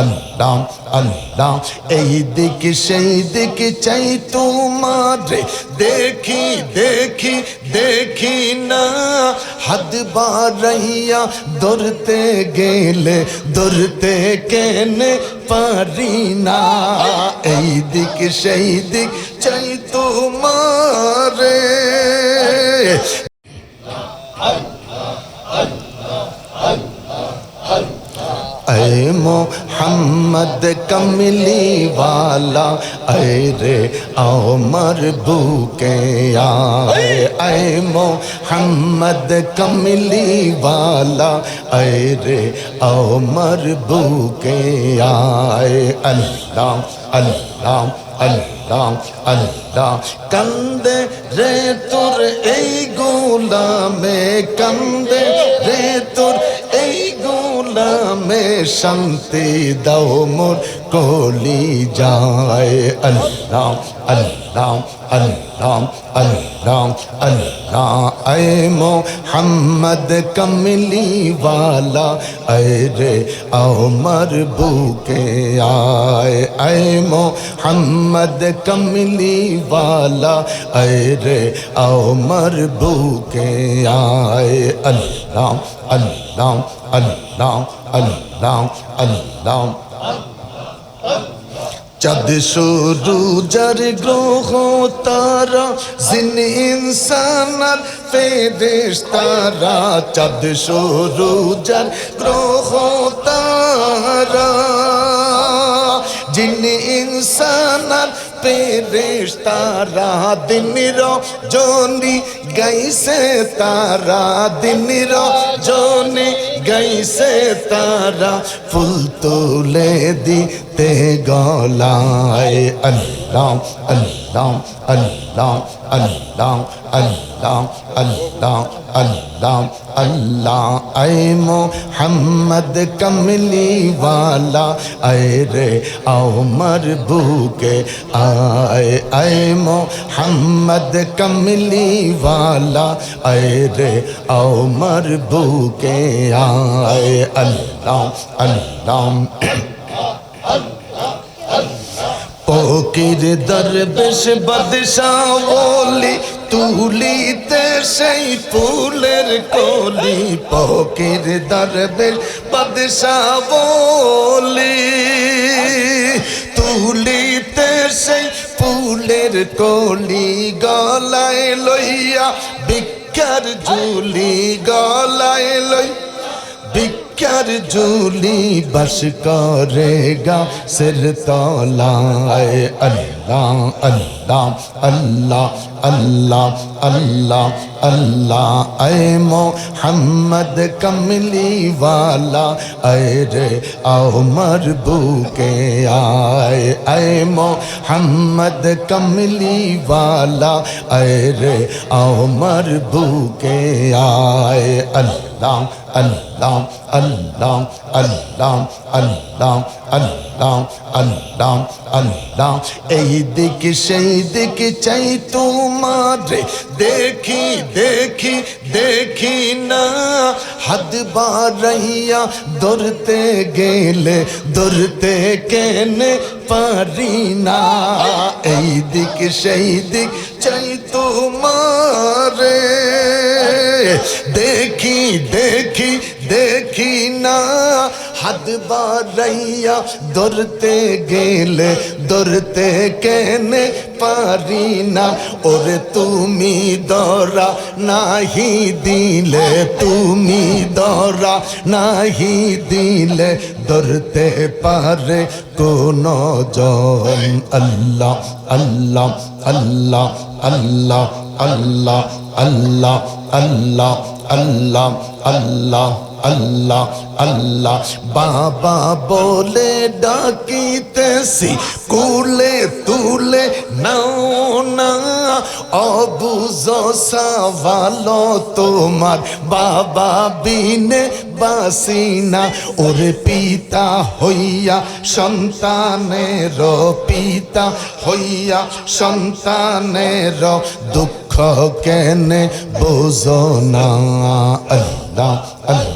আল্লাহ আল্লাহ এই দিক, সেই দিক চাই তোমার। দেখি দেখি দেখি না। হাত বাড়াইয়া ধরতে গেলে, ধরতে কেনে পারি না। এই দিক, সেই দিক চাই তোমারে। اے محمد کملی والا، اے رے او مربوکے آئے۔ اے محمد کملی والا، اے رے او مربوکے آئے۔ اللہ اللہ اللہ اللہ۔ کندے رے تر، اے گولا میں کندے শান্তি দাও মোর কলি যায়। আল্লাহ আল্লাহ আল্লাহ আল্লাহ আল্লাহ। আয় মোহাম্মদ কমলি ওয়ালা আয় রে আমার বুকে আয়। আয় মোহাম্মদ কমলি ওয়ালা আয় রে আমার বুকে আয়। আল্লাহ আল্লাহ আল্লাহ আল্লাহ আল্লাহ চাঁদ শুরু যার গ্রহ, তারা জিন ইনসানার ফেরেশ, তারা চাঁদ শুরু যার গ্রহ, তারা জিন ইনসানার ফেরেশ তারা দিন জনি গাইছে তারা দিন জনি গাইছে তারা ফুল তুলে তে গলায় আল্লাহ আল্লাহ আল্লাহ আল্লাহ আল্লাহ আল্লাহ আল্লাহ আল্লাহ, আয় মোহাম্মদ কমলি ওয়ালা আয় রে ওমর ভুকে আয় আয় মোহাম্মদ কমলি ওয়ালা আয় রে ওমর ভুকে আয়, আল্লাহ আল্লাহ ফকির দরবেশ বাদশাহ বলি, তুলিতে সেই ফুলের কলি। ফকির দরবেশ বাদশাহ বলি, তুলিতে সেই ফুলের কলি গলায় লইয়া, ভিক্ষার ঝুলি লই ভিক্ষার ঝুলি বস করে গা সির তলায় আল্লাহ আল্লাহ আল্লাহ আল্লাহ আল্লাহ আল্লাহ আয় মোহাম্মদ কমলি वाला আয় রে আও মর বুকে আয় আয় মোহাম্মদ কমলি वाला আয় রে আও মর বুকে আয় আল্লাহ আল্লাহ আল্লাহ আল্লাহ আল্লাহ আল্লাহ আল্লাহ আল্লাহ এই দিক সেই দিক চাই তোমার। দেখি দেখি দেখি না। হাত বাড়াইয়া ধরতে গেলে, ধরতে কেনে পারি না। এই দিক, সেই দিক চাই তোমারে। দেখি দেখি হাত বাড়াইয়া ধরতে গেলে ধরতে কেনে পারি না ওরে তুমি দরা নাহি দিলে তুমি দরা নাহি দিলে ধরতে পারে কোন জন আল্লাহ আল্লাহ আল্লাহ আল্লাহ আল্লাহ আল্লাহ আল্লাহ আল্লাহ আল্লাহ আল্লাহ আল্লাহ। বাবা বলে ডাকিতেছি, কুলে তুলে নাও না। অবুজ সাভালো তোমার, বাবা বিনে বাসিনা ওরে পিতা হইয়া সন্তানের পিতা হইয়া সন্তানের দুঃখ কেনে বোঝো না। আল্লাহ আল্লাহ।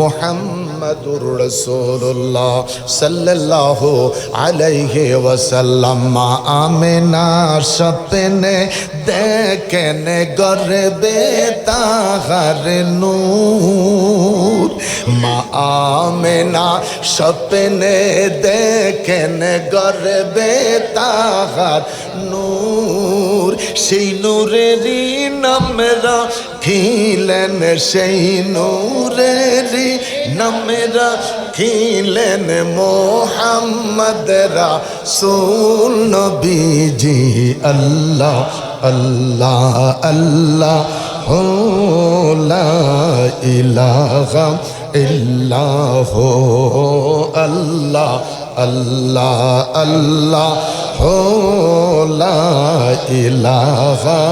মোহাম্মদুর রসুল্লাহ সাল্লাহ আলাইহি ওয়াসাল্লাম, মা আমেনা সপনে দেখেন গর্বে তাহার নূর। মা আমেনা সপনে দেখেন গর্বে তাহার নূর। সেই নূরেরই নামেরা খিলেন সেই নূরেরই নামেরা খিলেন মোহাম্মদ রাসূল নবীজি। আল্লাহ আল্লাহ আল্লাহ হো লা ইলাহা ইল্লাহ, আল্লাহ। আল্লাহ আল্লাহ, হো লা ইলাহা।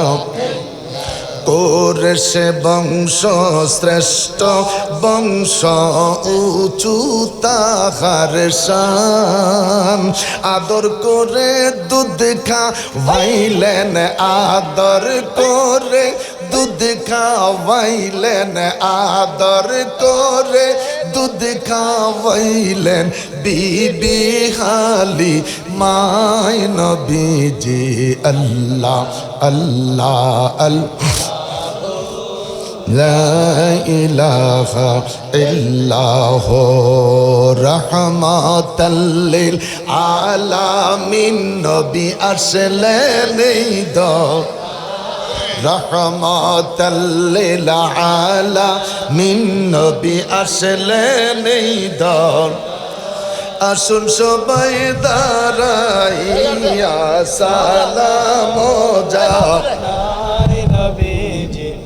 কোরসে বংশ শ্রেষ্ঠ, বংশ উঁচু, তাহার শান। আদর করে দুধ খা ভাইলেন আদর করে দুধ খাওয়াইলেন, আদর করে দুধ খাওয়াইলেন বিবি হালি মায় নবীজি আল্লাহ আল্লাহ আল্লাহ لا إله إلا هو رحمة للعالمين نبي أسلني دار রহমতাল্লিল আলামিন নবী আসলেন আসুন সবাই দাঁড়াইয়া সালাম